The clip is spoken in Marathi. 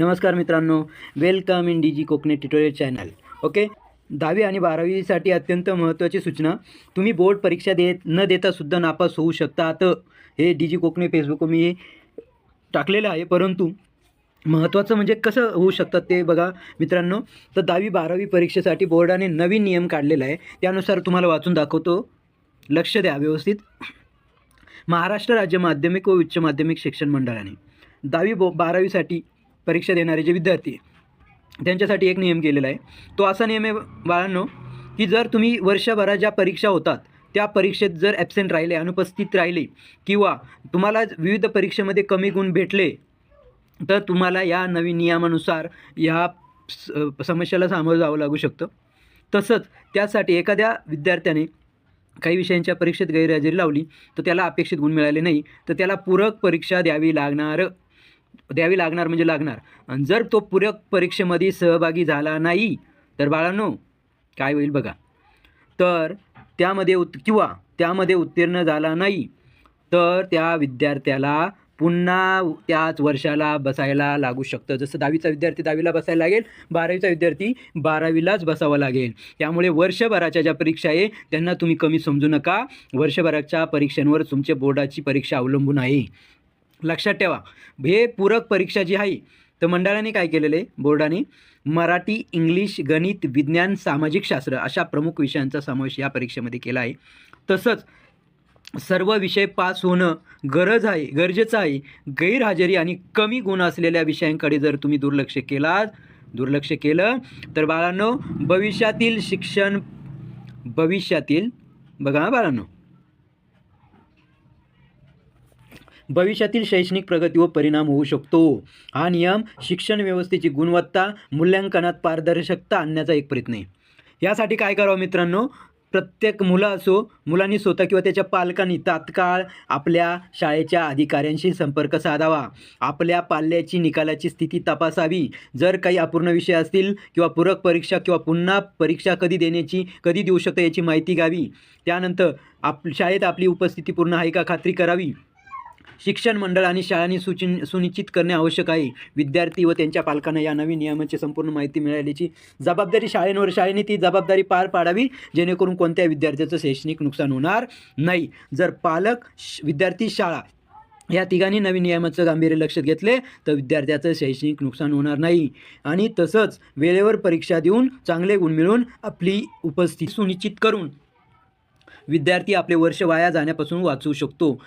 नमस्कार मित्रांनो welcome in D G Konkani tutorial channel. Okay? दहावी आणि बारावीसाठी अत्यंत महत्त्वाची सूचना तुम्ही बोर्ड परीक्षा देत न देता सुद्धा नापास होऊ शकतात हे डी जी कोकणी फेसबुक मी टाकलेलं आहे परंतु महत्त्वाचं म्हणजे कसं होऊ शकतात ते बघा मित्रांनो. तर दहावी बारावी परीक्षेसाठी बोर्डाने नवीन नियम काढलेला आहे. त्यानुसार तुम्हाला वाचून दाखवतो. लक्ष द्या व्यवस्थित. महाराष्ट्र राज्य माध्यमिक व उच्च माध्यमिक शिक्षण मंडळाने दहावी बो बारावीसाठी परीक्षा देणारे जे विद्यार्थी आहे, त्यांच्यासाठी एक नियम केलेला आहे. तो असा नियम आहे बाळांनो की जर तुम्ही वर्षभरात ज्या परीक्षा होतात त्या परीक्षेत जर ॲबसेंट राहिले अनुपस्थित राहिले किंवा तुम्हाला विविध परीक्षेमध्ये कमी गुण भेटले तर तुम्हाला या नवीन नियमानुसार ह्या स- सामोरं जावं लागू शकतं. तसंच त्यासाठी एखाद्या विद्यार्थ्याने काही विषयांच्या परीक्षेत गैरहजेरी लावली तर त्याला अपेक्षित गुण मिळाले नाही तर त्याला पूरक परीक्षा द्यावी लागणार. द्यावी लागणार म्हणजे लागणार. आणि जर तो पूरक परीक्षेमध्ये सहभागी झाला नाही तर बाळांनो काय होईल बघा. तर त्यामध्ये उत किंवा त्यामध्ये उत्तीर्ण झाला नाही तर त्या विद्यार्थ्याला पुन्हा त्याच वर्षाला बसायला लागू शकतं. जसं दहावीचा विद्यार्थी दहावीला बसायला लागेल बारावीचा विद्यार्थी बारावीलाच बसावं लागेल. त्यामुळे वर्षभराच्या ज्या परीक्षा आहे त्यांना तुम्ही कमी समजू नका. वर्षभराच्या परीक्षांवर तुमच्या बोर्डाची परीक्षा अवलंबून आहे. लक्षात ठेवा. हे पूरक परीक्षा जी आहे तर मंडळाने काय केलेलं? आहे बोर्डाने मराठी इंग्लिश गणित विज्ञान सामाजिक शास्त्र अशा प्रमुख विषयांचा समावेश या परीक्षेमध्ये केला आहे. तसंच सर्व विषय पास होणं गरज आहे गरजेचं आहे. गैरहजेरी आणि कमी गुण असलेल्या विषयांकडे जर तुम्ही दुर्लक्ष केलात दुर्लक्ष केलं तर बाळांनो भविष्यातील शिक्षण भविष्यातील बघा बाळांनो भविष्यातील शैक्षणिक प्रगतीवर परिणाम होऊ शकतो. हा नियम शिक्षण व्यवस्थेची गुणवत्ता मूल्यांकनात पारदर्शकता आणण्याचा एक प्रयत्न आहे. यासाठी काय करावं मित्रांनो? प्रत्येक मुलं असो मुलांनी स्वतः किंवा त्याच्या पालकांनी तात्काळ आपल्या शाळेच्या अधिकाऱ्यांशी संपर्क साधावा. आपल्या पाल्याची निकालाची स्थिती तपासावी. जर काही अपूर्ण विषय असतील किंवा पूरक परीक्षा किंवा पुन्हा परीक्षा कधी देण्याची कधी देऊ शकतो याची माहिती घ्यावी. त्यानंतर आप शाळेत आपली उपस्थिती पूर्ण आहे का खात्री करावी. शिक्षण मंडळ आणि शाळांनी सुचिन सुनिश्चित करणे आवश्यक आहे. विद्यार्थी व त्यांच्या पालकांना या नवीन नियमाची संपूर्ण माहिती मिळाल्याची जबाबदारी शाळेंवर शाळेने ती जबाबदारी पार पाडावी जेणेकरून कोणत्या विद्यार्थ्याचं शैक्षणिक नुकसान होणार नाही. जर पालक विद्यार्थी शाळा या तिघांनी नवीन नियमाचं गांभीर्य लक्षात घेतले तर विद्यार्थ्याचं शैक्षणिक नुकसान होणार नाही. आणि तसंच वेळेवर परीक्षा देऊन चांगले गुण मिळवून आपली उपस्थिती सुनिश्चित करून विद्यार्थी आपले वर्ष वाया जाण्यापासून वाचवू शकतो.